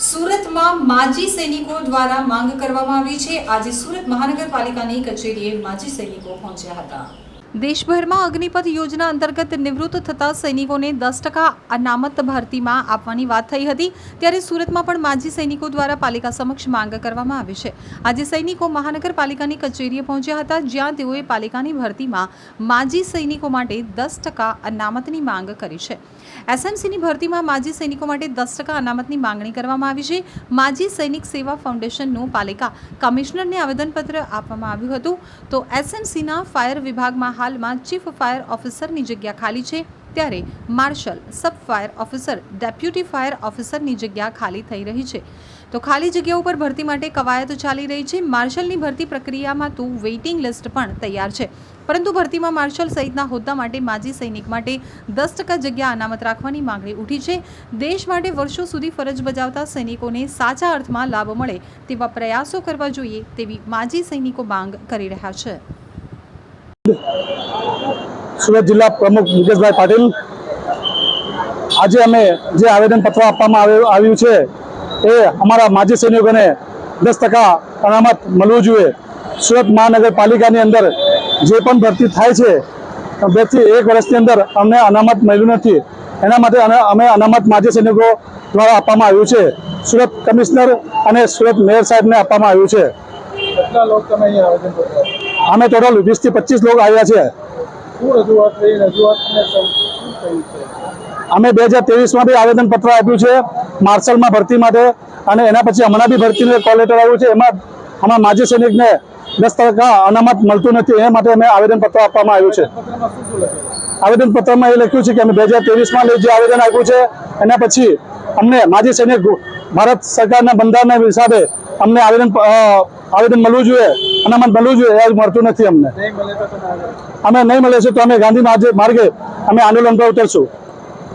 સુરતમાં માજી સૈનિકો દ્વારા માંગ કરવામાં આવી છે. આજે સુરત મહાનગરપાલિકાની કચેરીએ માજી સૈનિકો પહોંચ્યા હતા. દેશભરમાં અગ્નિપથ યોજના અંતર્ગત નિવૃત્ત થતા સૈનિકોને દસ ટકા અનામત ભરતીમાં આપવાની વાત થઈ હતી. ત્યારે સુરતમાં પણ માજી સૈનિકો દ્વારા પાલિકા સમક્ષ માંગ કરવામાં આવી છે. આજે સૈનિકો મહાનગરપાલિકાની કચેરીએ પહોંચ્યા હતા, જ્યાં તેઓએ પાલિકાની ભરતીમાં માજી સૈનિકો માટે દસ ટકા અનામતની માંગ કરી છે. એસએમસીની ભરતીમાં માજી સૈનિકો માટે દસ ટકા અનામતની માંગણી કરવામાં આવી છે. માજી સૈનિક સેવા ફાઉન્ડેશનનું પાલિકા કમિશનરને આવેદનપત્ર આપવામાં આવ્યું હતું. તો એસએમસીના ફાયર વિભાગમાં હાલમાં ચીફ ફાયર ઓફિસરની જગ્યા ખાલી છે, ત્યારે marshal sub fire officer, deputy fire ઓફિસરની જગ્યા ખાલી થઈ રહી છે. તો ખાલી જગ્યા ઉપર ભરતી માટે કવાયત ચાલી રહી છે. માર્શલની ભરતી પ્રક્રિયામાં તો વેઇટિંગ લિસ્ટ પણ તૈયાર છે. પરંતુ ભરતીમાં માર્શલ સહિતના હોદ્દા માટે માજી સૈનિક માટે દસ ટકા જગ્યા અનામત રાખવાની માંગણી ઉઠી છે. દેશ માટે વર્ષો સુધી ફરજ બજાવતા સૈનિકોને સાચા અર્થમાં લાભ મળે તેવા પ્રયાસો કરવા જોઈએ તેવી માજી સૈનિકો માંગ કરી રહ્યા છે. સુરત જિલ્લા પ્રમુખ મુકેશભાઈ પાટીલ. આજે અમે જે આવેદનપત્ર આપવામાં આવ્યું છે, એ અમારા માજી સૈનિકોને દસ ટકા અનામત મળવું જોઈએ. સુરત મહાનગરપાલિકાની અંદર જે પણ ભરતી થાય છે બેથી એક વર્ષની અંદર અમને અનામત મળ્યું નથી. એના માટે અમે અનામત માજી સૈનિકો દ્વારા આપવામાં આવ્યું છે. સુરત કમિશનર અને સુરત મેયર સાહેબને આપવામાં આવ્યું છે. કેટલા લોકો તમે અહીંયા આવેદન પત્ર અમે ટોટલ વીસથી પચીસ લોકો આવ્યા છે? અમે બે હજાર ત્રેવીસમાં બી આવેદનપત્ર આપ્યું છે માર્શલમાં ભરતી માટે. અને એના પછી હમણાં બી ભરતીનું કોલ લેટર આવ્યું છે. એમાં હમણાં માજી સૈનિકને દસ ટકા અનામત મળતું નથી. એ માટે અમે આવેદનપત્ર આપવામાં આવ્યું છે. આવેદનપત્રમાં એ લખ્યું છે કે અમે બે હજાર ત્રેવીસમાં જે આવેદન આપ્યું છે એના પછી અમને માજી સૈનિક ભારત સરકારના બંધારણના હિસાબે અમને આવેદન આવેદન મળવું જોઈએ. અનામત મળવું જોઈએ એ મળતું નથી અમને. અમે નહીં મળે છે તો અમે ગાંધી માર્ગે અમે આંદોલન પર ઉતરશું.